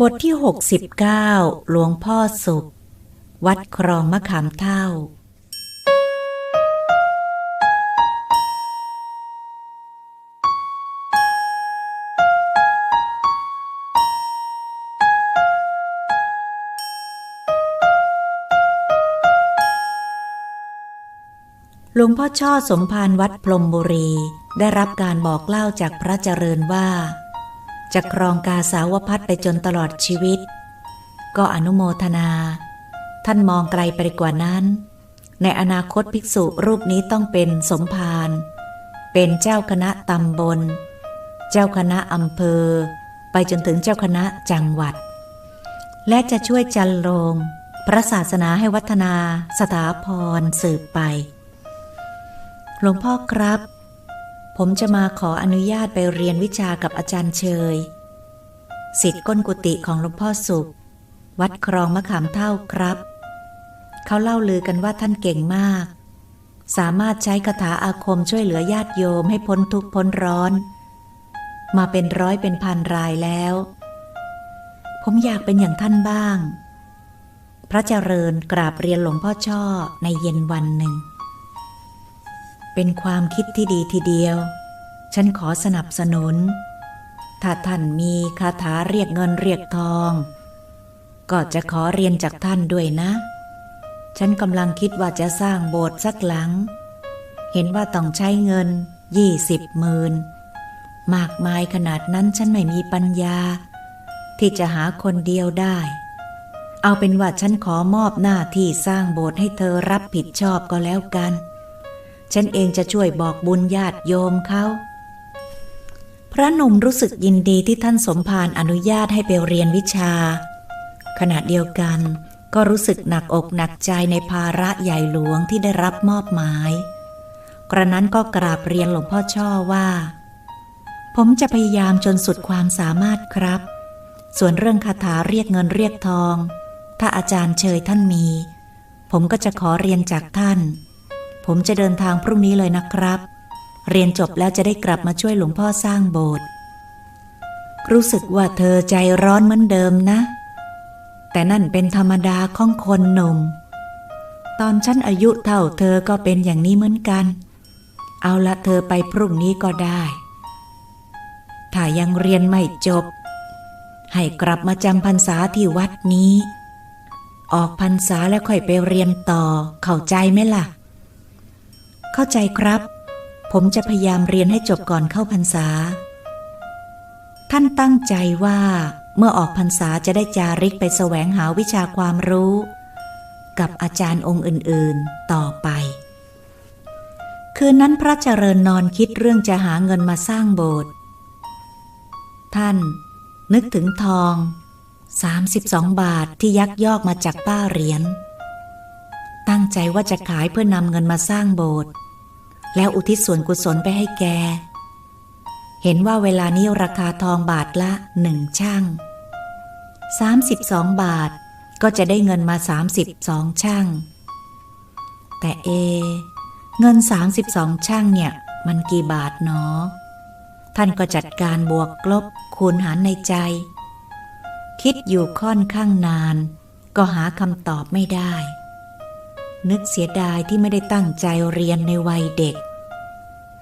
บทที่ 69 หลวงพ่อสุข วัดครองมะขามเท่า หลวงพ่อช่อสมภารวัดพรมบุรี ได้รับการบอกเล่าจากพระเจริญว่า จะครองกาสาวพัดไปจนตลอดชีวิต ก็อนุโมทนา ท่านมองไกลไปกว่านั้น ในอนาคตภิกษุรูปนี้ต้องเป็นสมภารเป็นเจ้าคณะตำบล เจ้าคณะอำเภอ ไปจนถึงเจ้าคณะจังหวัด และจะช่วยจันโลงพระศาสนาให้วัฒนาสถาพรสืบไป หลวงพ่อครับ ผมจะมาขออนุญาตไปเรียนวิชากับอาจารย์เชยสิทธิ์ก้นกุฏิของหลวงพ่อสุข วัดครองมะขามเท่าครับ เขาเล่าลือกันว่าท่านเก่งมาก สามารถใช้คาถาอาคมช่วยเหลือญาติโยมให้พ้นทุกข์พ้นร้อน มาเป็นร้อยเป็นพันรายแล้ว ผมอยากเป็นอย่างท่านบ้าง พระเจริญกราบเรียนหลวงพ่อช่อในเย็นวันหนึ่ง เป็นความคิดที่ดีทีเดียว ฉันขอสนับสนุน ถ้าท่านมีคาถาเรียกเงินเรียกทอง ก็จะขอเรียนจากท่านด้วยนะ ฉันกำลังคิดว่าจะสร้างโบสถ์สักหลัง เห็นว่าต้องใช้เงินยี่สิบหมื่นมากมายขนาดนั้นฉันไม่มีปัญญา ที่จะหาคนเดียวได้ เอาเป็นว่าฉันขอมอบหน้าที่สร้างโบสถ์ให้เธอรับผิดชอบก็แล้วกัน ฉันเองจะช่วยบอกบุญญาติโยมเขาพระหนุ่มรู้สึกยินดีที่ท่านสมภารอนุญาตให้ไปเรียนวิชา ขณะเดียวกัน ก็รู้สึกหนักอกหนักใจในภาระใหญ่หลวงที่ได้รับมอบหมาย กระนั้นก็กราบเรียนหลวงพ่อช่อว่า ผมจะพยายามจนสุดความสามารถครับ ส่วนเรื่องคาถาเรียกเงินเรียกทอง ถ้าอาจารย์เชยท่านมี ผมก็จะขอเรียนจากท่าน ผมจะเดินทางพรุ่งนี้เลยนะครับ เรียนจบแล้วจะได้กลับมาช่วยหลวงพ่อสร้างโบสถ์รู้สึกว่าเธอใจร้อนเหมือนเดิมนะ แต่นั่นเป็นธรรมดาของคนหนุ่ม ตอนฉันอายุเท่าเธอก็เป็นอย่างนี้เหมือนกัน เอาละเธอไปพรุ่งนี้ก็ได้ ถ้ายังเรียนไม่จบ ให้กลับมาจำพรรษาที่วัดนี้ ออกพรรษาแล้วค่อยไปเรียนต่อเข้าใจไหมล่ะ เข้าใจครับ ผมจะพยายามเรียนให้จบก่อนเข้าพรรษา ท่านตั้งใจว่าเมื่อออกพรรษาจะได้จาริกไปแสวงหาวิชาความรู้ กับอาจารย์องค์อื่นๆต่อไป คืนนั้นพระเจริญนอนคิดเรื่องจะหาเงินมาสร้างโบสถ์ท่านนึกถึงทอง 32 บาทที่ยักยอกมาจากป้าเหรียญตั้งใจว่าจะขายเพื่อนำเงินมาสร้างโบสถ์ แล้วอุทิศส่วนกุศลไปให้แก เห็นว่าเวลานี้ราคาทองบาทละหนึ่งช่าง32 บาทก็จะได้เงินมา 32 ช่าง แต่เอ เงิน 32 ช่างเนี่ย มันกี่บาทเนาะท่านก็จัดการบวกลบคูณหารในใจ คิดอยู่ค่อนข้างนาน ก็หาคำตอบไม่ได้ นึกเสียดายที่ไม่ได้ตั้งใจเรียนในวัยเด็ก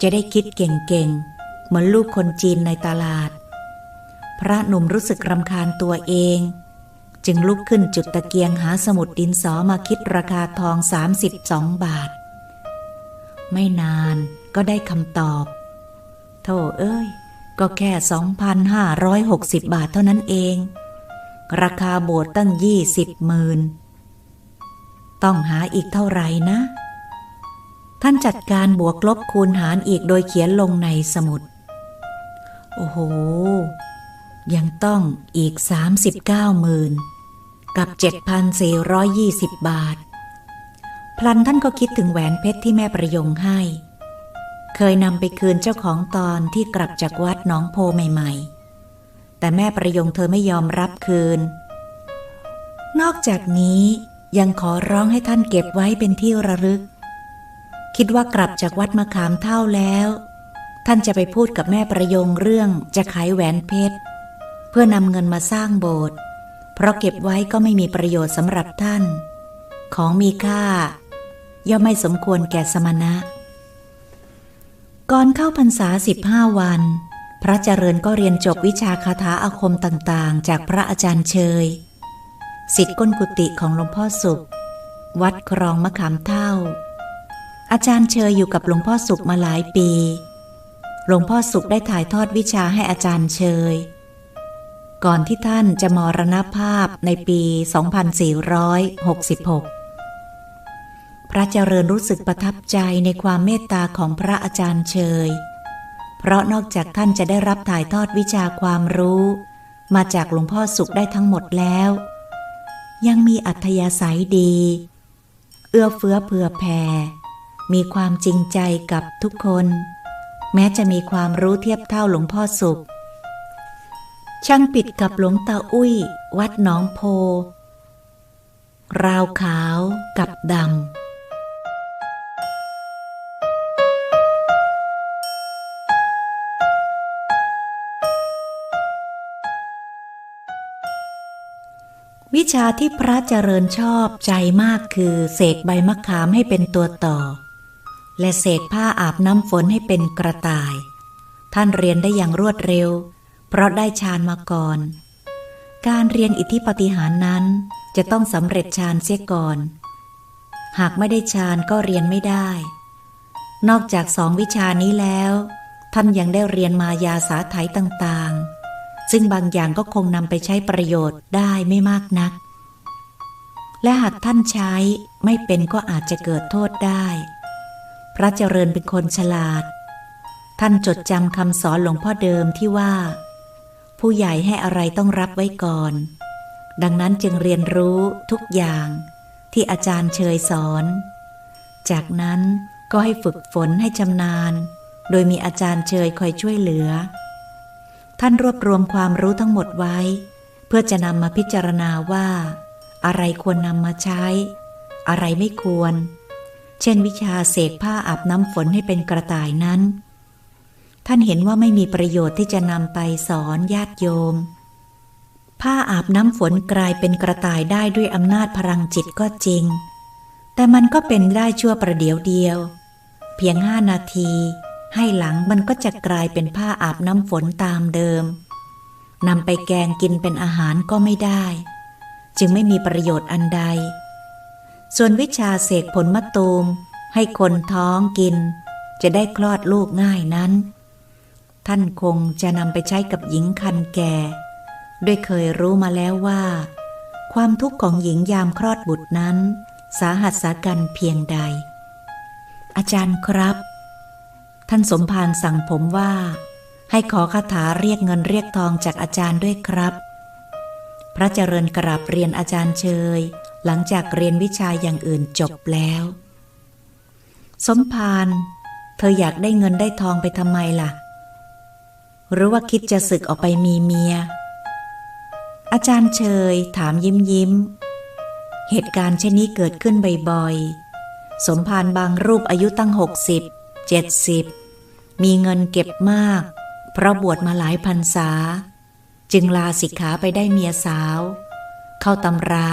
จะได้คิดเก่งๆ เหมือนลูกคนจีนในตลาด พระหนุ่มรู้สึกรำคาญตัวเอง จึงลุกขึ้นจุดตะเกียงหาสมุดดินสอมาคิดราคาทอง 32 บาท ไม่นานก็ได้คำตอบ โธ่เอ้ย ก็แค่ 2,560 บาทเท่านั้นเอง ราคาโบสถ์ตั้ง 20หมื่น ต้องหาอีกเท่าไหร่นะ ท่านจัดการบวกลบคูณหารอีกโดยเขียนลงในสมุด โอ้โห ยังต้องอีก 39หมื่นกับ 7,420 บาท พลันท่านก็คิดถึงแหวนเพชรที่แม่ประยงให้ เคยนำไปคืนเจ้าของตอนที่กลับจากวัดน้องโพใหม่ ๆ แต่แม่ประยงเธอไม่ยอมรับคืน นอกจากนี้ ยังขอร้องให้ท่านเก็บไว้เป็นที่ระลึก คิดว่ากลับจากวัดมะขามเท่าแล้ว ท่านจะไปพูดกับแม่ประยงเรื่องจะขายแหวนเพชร เพื่อนำเงินมาสร้างโบสถ์เพราะเก็บไว้ก็ไม่มีประโยชน์สำหรับท่าน ของมีค่า ย่อมไม่สมควรแก่สมณะ ก่อนเข้าพรรษาสิบห้าวัน พระเจริญก็เรียนจบวิชาคาถาอาคมต่างๆ จากพระอาจารย์เชย สิทธิ์ก้นกุฏิของหลวงพ่อสุข วัดครองมะขามเท่า อาจารย์เชยอยู่กับหลวงพ่อสุขมาหลายปี หลวงพ่อสุขได้ถ่ายทอดวิชาให้อาจารย์เชย ก่อนที่ท่านจะมรณภาพในปี 2466 พระเจริญรู้สึกประทับใจในความเมตตาของพระอาจารย์เชย เพราะนอกจากท่านจะได้รับถ่ายทอดวิชาความรู้ มาจากหลวงพ่อสุขได้ทั้งหมดแล้ว ยังมีอัธยาศัยดี เอื้อเฟื้อเผื่อแผ่ มีความจริงใจกับทุกคน แม้จะมีความรู้เทียบเท่าหลวงพ่อสุข ช่างปิดกับหลวงตาอุ้ย วัดหนองโพ ราวขาวกับดำ ชาที่พระเจริญชอบใจมากคือเสกใบมะขามให้เป็นตัวต่อ และเสกผ้าอาบน้ำฝนให้เป็นกระต่าย ท่านเรียนได้อย่างรวดเร็ว เพราะได้ฌานมาก่อน การเรียนอิทธิปฏิหารนั้นจะต้องสำเร็จฌานเสียก่อน หากไม่ได้ฌานก็เรียนไม่ได้ นอกจากสองวิชานี้แล้ว ท่านยังได้เรียนมายาสาไถต่าง ซึ่งบางอย่างก็คงนำไปใช้ประโยชน์ได้ไม่มากนัก และหากท่านใช้ไม่เป็นก็อาจจะเกิดโทษได้ พระเจริญเป็นคนฉลาด ท่านจดจำคำสอนหลวงพ่อเดิมที่ว่า ผู้ใหญ่ให้อะไรต้องรับไว้ก่อน ดังนั้นจึงเรียนรู้ทุกอย่างที่อาจารย์เชยสอน จากนั้นก็ให้ฝึกฝนให้ชำนาญ โดยมีอาจารย์เชยคอยช่วยเหลือ ท่านรวบรวมความรู้ทั้งหมดไว้ เพื่อจะนำมาพิจารณาว่า อะไรควรนำมาใช้ อะไรไม่ควร เช่นวิชาเสกผ้าอาบน้ำฝนให้เป็นกระต่ายนั้น ท่านเห็นว่าไม่มีประโยชน์ที่จะนำไปสอนญาติโยม ผ้าอาบน้ำฝนกลายเป็นกระต่ายได้ด้วยอำนาจพลังจิตก็จริง แต่มันก็เป็นได้ชั่วประเดี๋ยวเดียว เพียงห้านาที ให้หลังมันก็จะกลายเป็นผ้าอาบน้ำฝนตามเดิมนำไปแกงกินเป็นอาหารก็ไม่ได้ จึงไม่มีประโยชน์อันใด ส่วนวิชาเสกผลมะตูม ให้คนท้องกิน จะได้คลอดลูกง่ายนั้น ท่านคงจะนำไปใช้กับหญิงคันแก่ ด้วยเคยรู้มาแล้วว่า ความทุกข์ของหญิงยามคลอดบุตรนั้น สาหัสสากันเพียงใด อาจารย์ครับ ท่านสมภารสั่งผมว่า ให้ขอคาถาเรียกเงินเรียกทองจากอาจารย์ด้วยครับ พระเจริญกราบเรียนอาจารย์เชย หลังจากเรียนวิชาอย่างอื่นจบแล้ว สมภารเธออยากได้เงินได้ทองไปทำไมล่ะ หรือว่าคิดจะศึกออกไปมีเมีย อาจารย์เชย ถามยิ้มยิ้ม เหตุการณ์เช่นนี้เกิดขึ้นบ่อยๆ สมภารบางรูปอายุตั้งหกสิบ เจ็ดสิบมีเงินเก็บมาก เพราะบวชมาหลายพรรษา จึงลาสิกขาไปได้เมียสาว เข้าตำรา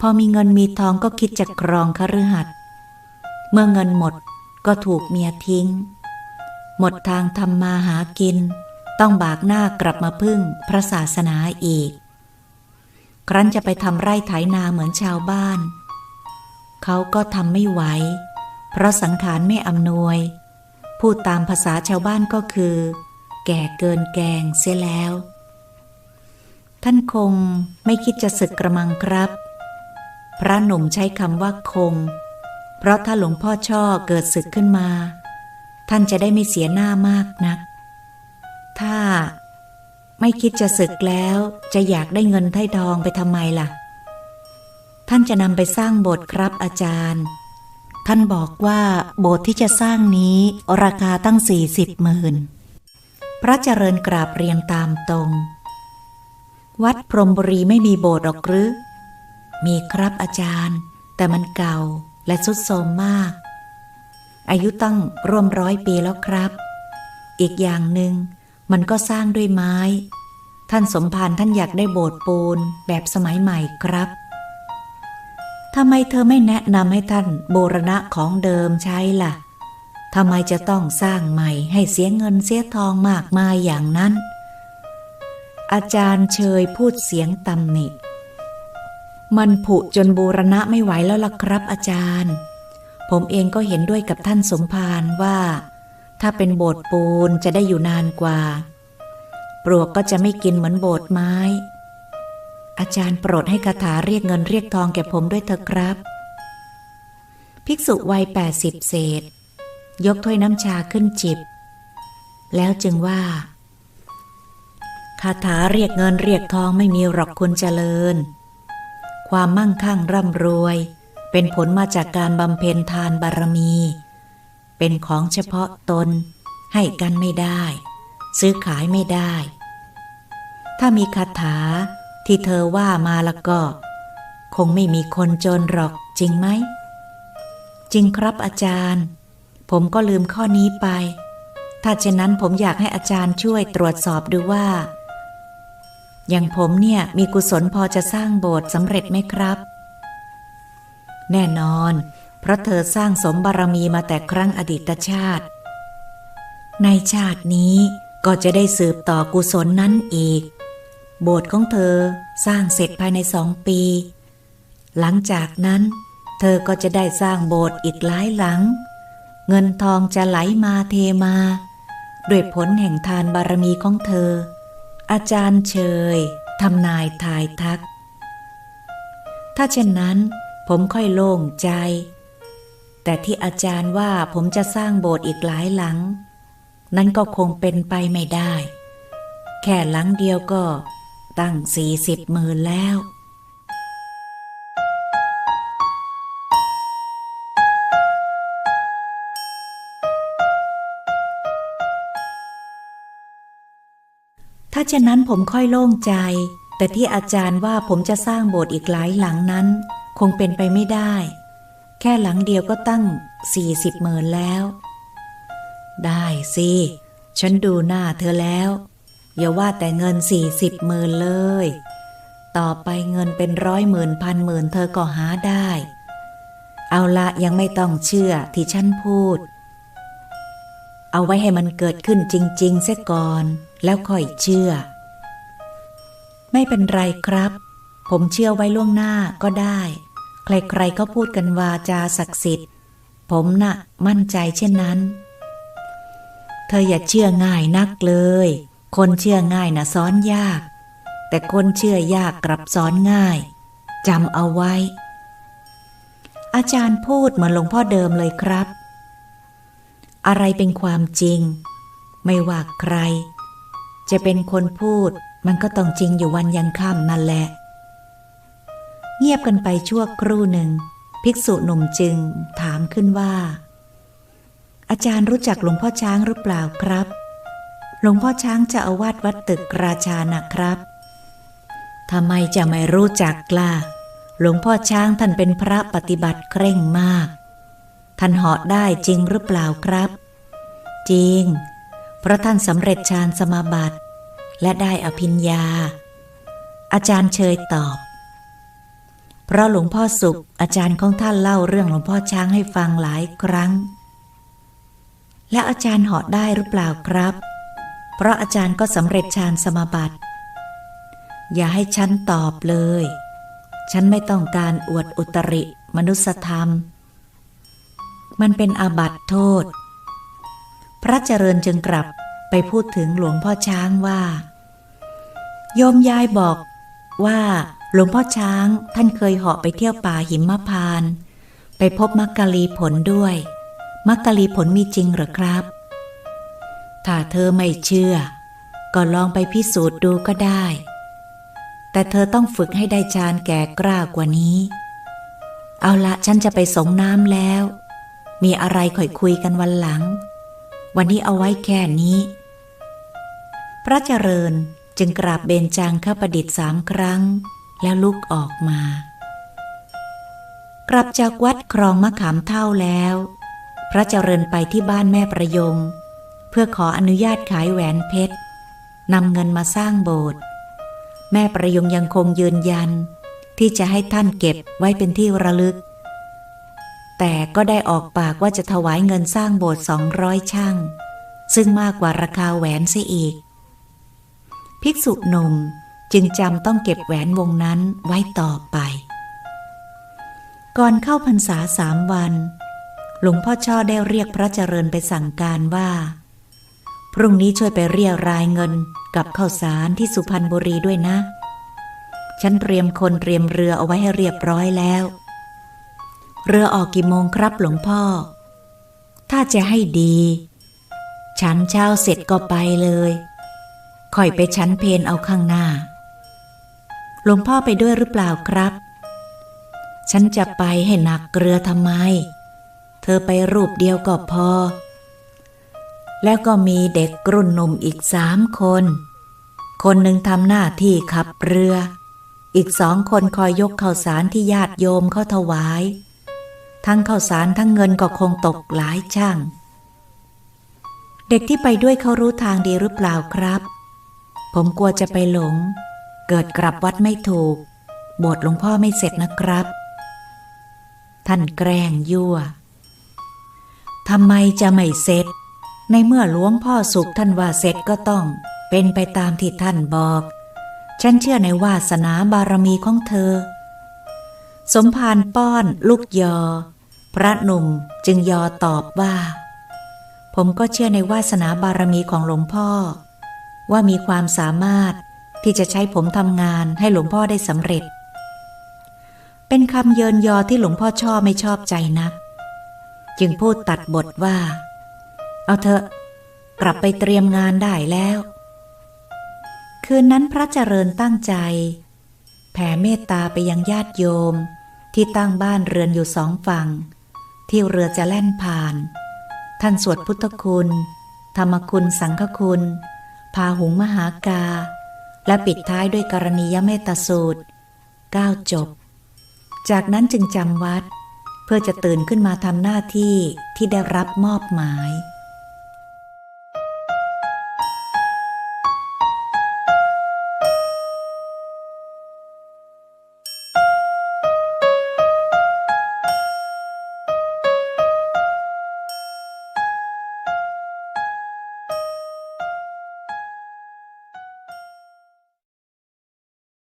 พอมีเงินมีทองก็คิดจะครองคฤหัสถ์เมื่อเงินหมดก็ถูกเมียทิ้ง หมดทางทำมาหากิน ต้องบากหน้ากลับมาพึ่งพระศาสนาอีก ครั้นจะไปทำไร่ไถนาเหมือนชาวบ้าน เขาก็ทำไม่ไหว เพราะสังขารไม่อำนวย พูดตามภาษาชาวบ้านก็คือ แก่เกินแกงเสียแล้ว ท่านคงไม่คิดจะศึกกระมังครับ พระหนุ่มใช้คำว่าคง เพราะถ้าหลวงพ่อช่อเกิดศึกขึ้นมา ท่านจะได้ไม่เสียหน้ามากนัก ถ้าไม่คิดจะศึกแล้วจะอยากได้เงินไถ่ทองไปทำไมล่ะ ท่านจะนำไปสร้างโบสถ์ครับอาจารย์ ท่านบอกว่าโบสถ์ที่จะสร้างนี้ราคาตั้งสี่สิบหมื่นพระเจริญกราบเรียนตามตรง วัดพรมบุรีไม่มีโบสถ์หรอกหรือ มีครับอาจารย์ แต่มันเก่าและสุดโทรมมาก อายุตั้งร่วมร้อยปีแล้วครับ อีกอย่างหนึ่งมันก็สร้างด้วยไม้ ท่านสมภารท่านอยากได้โบสถ์ปูนแบบสมัยใหม่ครับ ทำไมเธอไม่แนะนำให้ท่านโบรณะของเดิมใช้ล่ะทำไมจะต้องสร้างใหม่ให้เสียเงินเสียทองมากมายอย่างนั้น อาจารย์เชยพูดเสียงตำหนิ มันผุจนบูรณะไม่ไหวแล้วล่ะครับอาจารย์ ผมเองก็เห็นด้วยกับท่านสมภารว่า ถ้าเป็นโบสถ์ปูนจะได้อยู่นานกว่า ปลวกก็จะไม่กินเหมือนโบสถ์ไม้ อาจารย์โปรดให้คาถาเรียกเงินเรียกทองแก่ผมด้วยเถอะครับ ภิกษุวัยแปดสิบเศษ ยกถ้วยน้ำชาขึ้นจิบ แล้วจึงว่าคาถาเรียกเงินเรียกทองไม่มีหรอกคุณเจริญ ความมั่งคั่งร่ำรวย เป็นผลมาจากการบำเพ็ญทานบารมี เป็นของเฉพาะตน ให้กันไม่ได้ ซื้อขายไม่ได้ ถ้ามีคาถา ที่เธอว่ามาล้วก็ คงไม่มีคนจนหรอกจริงไหม จริงครับอาจารย์ ผมก็ลืมข้อนี้ไป ถ้าเช่นนั้นผมอยากให้อาจารย์ช่วยตรวจสอบดูว่า อย่างผมเนี่ยมีกุศลพอจะสร้างโบสถ์สำเร็จไหมครับ แน่นอน เพราะเธอสร้างสมบารมีมาแต่ครั้งอดีตชาติ ในชาตินี้ก็จะได้สืบต่อกุศลนั้นอีก โบสถ์ของเธอสร้างเสร็จภายในสองปี หลังจากนั้น เธอก็จะได้สร้างโบสถ์อีกหลายหลัง เงินทองจะไหลมาเทมา ด้วยผลแห่งทานบารมีของเธอ อาจารย์เชยทำนายทายทัก ถ้าเช่นนั้นผมค่อยโล่งใจ แต่ที่อาจารย์ว่าผมจะสร้างโบสถ์อีกหลายหลัง นั้นก็คงเป็นไปไม่ได้ แค่หลังเดียวก็ ตั้งสี่สิบหมื่นแล้ว ถ้าเช่นนั้นผมค่อยโล่งใจ แต่ที่อาจารย์ว่าผมจะสร้างโบสถ์อีกหลายหลังนั้น คงเป็นไปไม่ได้ แค่หลังเดียวก็ตั้งสี่สิบหมื่นแล้ว ได้สิ ฉันดูหน้าเธอแล้ว อย่าว่าแต่เงินสี่สิบหมื่นเลย ต่อไปเงินเป็นร้อยหมื่นพันหมื่นเธอก็หาได้ เอาละยังไม่ต้องเชื่อที่ฉันพูด เอาไว้ให้มันเกิดขึ้นจริงๆเสียก่อน แล้วค่อยเชื่อ ไม่เป็นไรครับ ผมเชื่อไว้ล่วงหน้าก็ได้ ใครๆก็พูดกันวาจาศักดิ์สิทธิ์ ผมน่ะมั่นใจเช่นนั้น เธออย่าเชื่อง่ายนักเลย คนเชื่อง่ายนะซ้อนยาก แต่คนเชื่อยากกลับซ้อนง่ายจำเอาไว้ อาจารย์พูดเหมือนหลวงพ่อเดิมเลยครับ อะไรเป็นความจริง ไม่ว่าใคร จะเป็นคนพูดมันก็ต้องจริงอยู่วันยังค่ำนั่นแหละ เงียบกันไปชั่วครู่หนึ่ง ภิกษุหนุ่มจึงถามขึ้นว่า อาจารย์รู้จักหลวงพ่อช้างหรือเปล่าครับ หลวงพ่อช้างจะอาวาสวัดตึกราชานะครับทำไมจะไม่รู้จักล่ะ หลวงพ่อช้างท่านเป็นพระปฏิบัติเคร่งมาก ท่านเหาะได้จริงหรือเปล่าครับ จริง เพราะท่านสำเร็จฌานสมาบัติ และได้อภิญญา อาจารย์เชยตอบ เพราะหลวงพ่อสุข อาจารย์ของท่านเล่าเรื่องหลวงพ่อช้างให้ฟังหลายครั้ง และอาจารย์เหาะได้หรือเปล่าครับ เพราะอาจารย์ก็สำเร็จฌานสมาบัติ อย่าให้ฉันตอบเลย ฉันไม่ต้องการอวดอุตริมนุสธรรม มันเป็นอาบัติโทษ พระเจริญจึงกลับไปพูดถึงหลวงพ่อช้างว่า โยมยายบอกว่าหลวงพ่อช้างท่านเคยเหาะไปเที่ยวป่าหิมพานต์ไปพบมักกะลีผลด้วย มักกะลีผลมีจริงหรือครับ ถ้าเธอไม่เชื่อ ก็ลองไปพิสูจน์ดูก็ได้ แต่เธอต้องฝึกให้ได้ฌานแก่กล้ากว่านี้ เอาละฉันจะไปสงน้ำแล้ว มีอะไรค่อยคุยกันวันหลัง วันนี้เอาไว้แค่นี้ พระเจริญจึงกราบเบญจางข้าประดิษฐ์สามครั้ง แล้วลุกออกมา กลับจากวัดครองมะขามเท่าแล้ว พระเจริญไปที่บ้านแม่ประยง เพื่อขออนุญาตขายแหวนเพชรนำเงินมาสร้างโบสถ์แม่ประยงยังคงยืนยัน ที่จะให้ท่านเก็บไว้เป็นที่ระลึก แต่ก็ได้ออกปากว่าจะถวายเงินสร้างโบสถ์สองร้อยช่าง ซึ่งมากกว่าราคาแหวนเสียอีก ภิกษุหนุ่มจึงจำต้องเก็บแหวนวงนั้นไว้ต่อไป ก่อนเข้าพรรษาสามวัน หลวงพ่อช่อได้เรียกพระเจริญไปสั่งการว่า พรุ่งนี้ช่วยไปเรียรายเงินกับข้าวสารที่สุพรรณบุรีด้วยนะ ฉันเตรียมคนเตรียมเรือเอาไว้ให้เรียบร้อยแล้ว เรือออกกี่โมงครับหลวงพ่อ ถ้าจะให้ดี ฉันเช้าเสร็จก็ไปเลยคอยไปชั้นเพนเอาข้างหน้า หลวงพ่อไปด้วยหรือเปล่าครับ ฉันจะไปให้หนักเกลือทำไม เธอไปรูปเดียวก็พอ แล้วก็มีเด็กกรุ่นหนุ่มอีกสามคน คนหนึ่งทำหน้าที่ขับเรือ อีกสองคนคอยยกข้าวสารที่ญาติโยมเขาถวาย ทั้งข้าวสารทั้งเงินก็คงตกหลายช่าง เด็กที่ไปด้วยเขารู้ทางดีหรือเปล่าครับ ผมกลัวจะไปหลง เกิดกลับวัดไม่ถูก โบสถ์หลวงพ่อไม่เสร็จนะครับ ท่านแกล้งยั่วทำไมจะไม่เสร็จ ในเมื่อหลวงพ่อสุขท่านว่าเสร็จก็ต้อง เป็นไปตามที่ท่านบอก ฉันเชื่อในวาสนาบารมีของเธอ สมภารป้อนลูกยอ พระหนุ่มจึงยอตอบว่า ผมก็เชื่อในวาสนาบารมีของหลวงพ่อ ว่ามีความสามารถที่จะใช้ผมทำงานให้หลวงพ่อได้สำเร็จ เป็นคำเยินยอที่หลวงพ่อชอบไม่ชอบใจนัก จึงพูดตัดบทว่า เอาเถอะกลับไปเตรียมงานได้แล้ว คืนนั้นพระเจริญตั้งใจ แผ่เมตตาไปยังญาติโยม ที่ตั้งบ้านเรือนอยู่สองฝั่ง ที่เรือจะแล่นผ่าน ท่านสวดพุทธคุณ ธรรมคุณสังฆคุณ พาหุงมหากา และปิดท้ายด้วยกรณียเมตตาสูตรก้าวจบ จากนั้นจึงจำวัด เพื่อจะตื่นขึ้นมาทำหน้าที่ที่ได้รับมอบหมาย